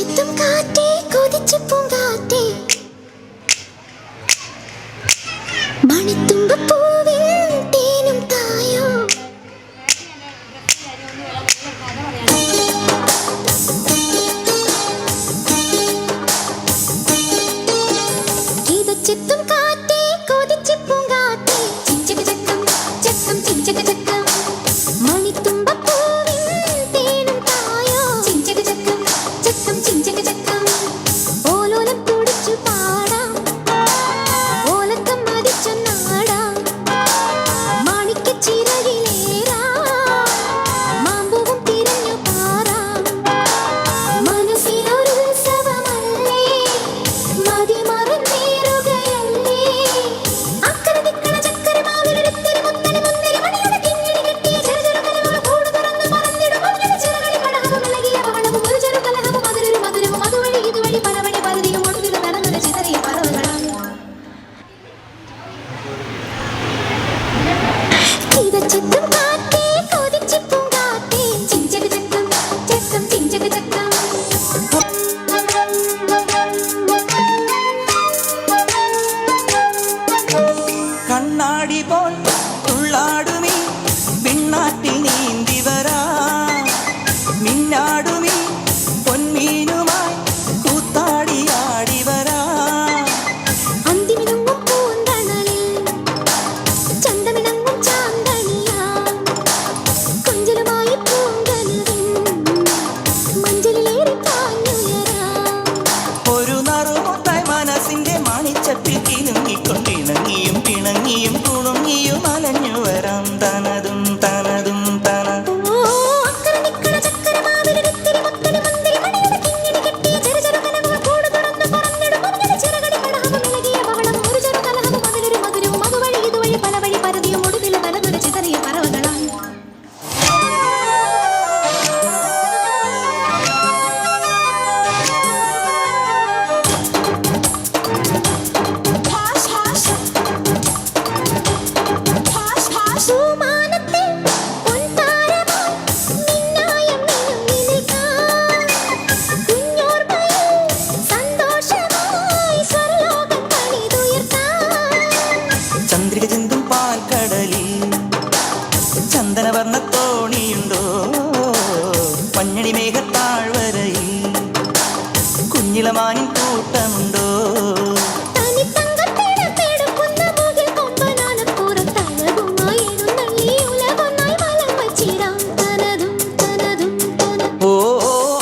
ചുറ്റും കാറ്റേ കൊതിച്ചു പൂങ്കാറ്റേ. മണിത്ത நீயும் ചന്ദ്രിക ചിന്തും പാൽക്കടലിൽ ചന്ദനവർണ തോണിയുണ്ടോ പഞ്ഞണി മേഘത്താഴ്വരയിൽ കുഞ്ഞിലമാനിൻ കൂട്ടമുണ്ടോ ഓ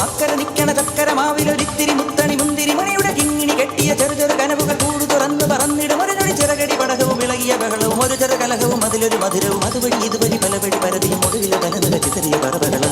അക്കര നിക്കണ മുത്തണി മാവിലൊരിത്തിരി ബഹളവും ഒരു ചെറു കലഹവും അതിലൊരു മധുരവും അതുവഴി ഇതുവഴി പലവഴി പരതിയും ഒടുവിലെ തനത് ചെറിയ പറവകളും